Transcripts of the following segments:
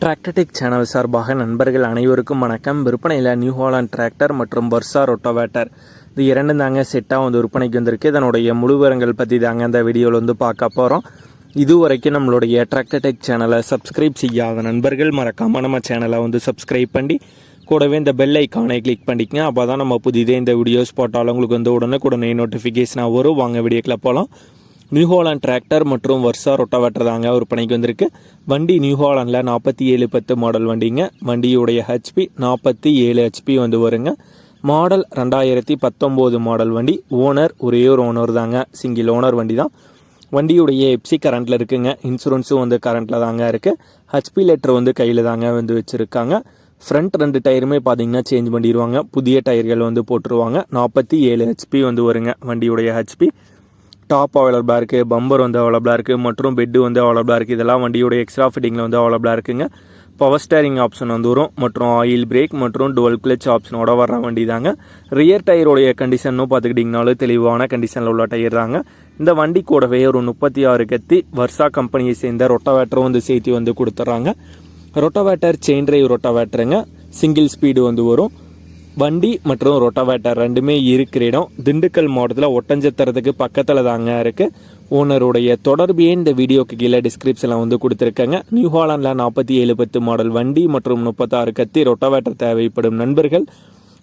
Tractor Tech channel சார்பாக நண்பர்கள் அனைவருக்கும் வணக்கம். விற்பனையில் நியூ ஹாலாண்ட் டிராக்டர் மற்றும் பர்சா ரொட்டோவேட்டர் இது இரண்டும் தாங்க செட்டாக வந்து விற்பனைக்கு வந்திருக்கு. இதனுடைய முழுவரங்கள் பற்றி தாங்க அந்த வீடியோவில் வந்து பார்க்க போகிறோம் இதுவரைக்கும் நம்மளுடைய டிராக்டர்டெக் சேனலை சப்ஸ்கிரைப் செய்யாத நண்பர்கள் மறக்காமல் நம்ம சேனலை வந்து சப்ஸ்கிரைப் பண்ணி கூடவே இந்த பெல் ஐக்கானை கிளிக் பண்ணிக்கங்க. அப்போ தான் நம்ம புதிதே இந்த வீடியோஸ் போட்டாலும் உங்களுக்கு வந்து உடனுக்குடனே நோட்டிஃபிகேஷனாக வரும். வாங்க வீடியோக்கில் போகலாம் நியூஹாலாண்ட் டிராக்டர் மற்றும் வர்ஷா ரொட்டவேட்டர் தாங்க விற்பனைக்கு வந்திருக்கு. வண்டி நியூஹாலாண்டில் நாற்பத்தி ஏழு பத்து மாடல் வண்டிங்க. வண்டியுடைய ஹெச்பி நாற்பத்தி ஏழு ஹெச்பி வந்து வருங்க. மாடல் ரெண்டாயிரத்தி பத்தொம்போது மாடல் வண்டி. ஓனர் ஒரே ஒரு ஓனர் தாங்க. சிங்கிள் ஓனர் வண்டி தான் வண்டியுடைய எப்சி கரண்ட்டில் இருக்குங்க. இன்சூரன்ஸும் வந்து கரண்ட்டில் தாங்க இருக்குது ஹெச்பி லெட்டர் வந்து கையில் தாங்க வந்து வச்சுருக்காங்க. ஃப்ரண்ட் ரெண்டு டயருமே பார்த்தீங்கன்னா சேஞ்ச் பண்ணிடுவாங்க புதிய டயர்கள் வந்து போட்டுருவாங்க. நாற்பத்தி ஏழு ஹெச்பி வந்து வருங்க வண்டியுடைய ஹெச்பி டாப் அவைலபிளாக இருக்குது பம்பர் வந்து அவைலபிளாக இருக்குது மற்றும் பெட்டு வந்து அவைலபிளாக இருக்குது இதெல்லாம் வண்டியோட எக்ஸ்ட்ரா ஃபிட்டிங்கில் வந்து அவைலபிளாக இருக்குங்க. பவர் ஸ்டேரிங் ஆப்ஷன் வந்து வரும் மற்றும் ஆயில் பிரேக் மற்றும் டுவல் கிளச் ஆப்ஷனோட வர வண்டி தாங்க. ரியர் டயருடைய கண்டிஷனும் பார்த்துக்கிட்டிங்கனாலும் தெளிவான கண்டிஷனில் உள்ள டயர் தாங்க. இந்த வண்டி கூடவே ஒரு முப்பத்தி ஆறு கத்தி வர்ஷா கம்பெனியை சேர்ந்த ரொட்டவேட்டரும் வந்து சேர்த்து வந்து கொடுத்துட்றாங்க. ரொட்டவேட்டர் செயின் டிரைவ் ரொட்டவேட்டருங்க சிங்கிள் ஸ்பீடு வந்து வரும். வண்டி மற்றும் ரொட்டவேட்டர் ரெண்டுமே இருக்கிற இடம். திண்டுக்கல் மாவட்டத்தில் ஒட்டஞ்சத்திரத்துக்கு பக்கத்தில் தாங்க இருக்குது ஓனருடைய தொடர்பு இந்த வீடியோக்கு கீழே டிஸ்கிரிப்ஷனில் வந்து கொடுத்துருக்கேங்க. நியூ ஹாலாண்டில் நாற்பத்தி ஏழு பத்து மாடல் வண்டி மற்றும் முப்பத்தாறு கத்தி ரொட்டவேட்டர் தேவைப்படும் நண்பர்கள்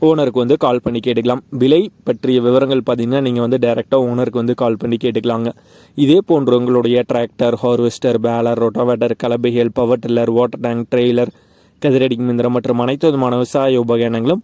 ஓனருக்கு வந்து கால் பண்ணி கேட்டுக்கலாம். விலை பற்றிய விவரங்கள் பார்த்தீங்கன்னா நீங்கள் வந்து டைரெக்டாக ஓனருக்கு வந்து கால் பண்ணி கேட்டுக்கலாங்க. இதே போன்று உங்களுடைய tractor harvester baler rotavator கலபைகள் power tiller water tank trailer கதிரடி இயந்திரம் மற்றும் அனைத்து விதமான விவசாய உபகரணங்களும்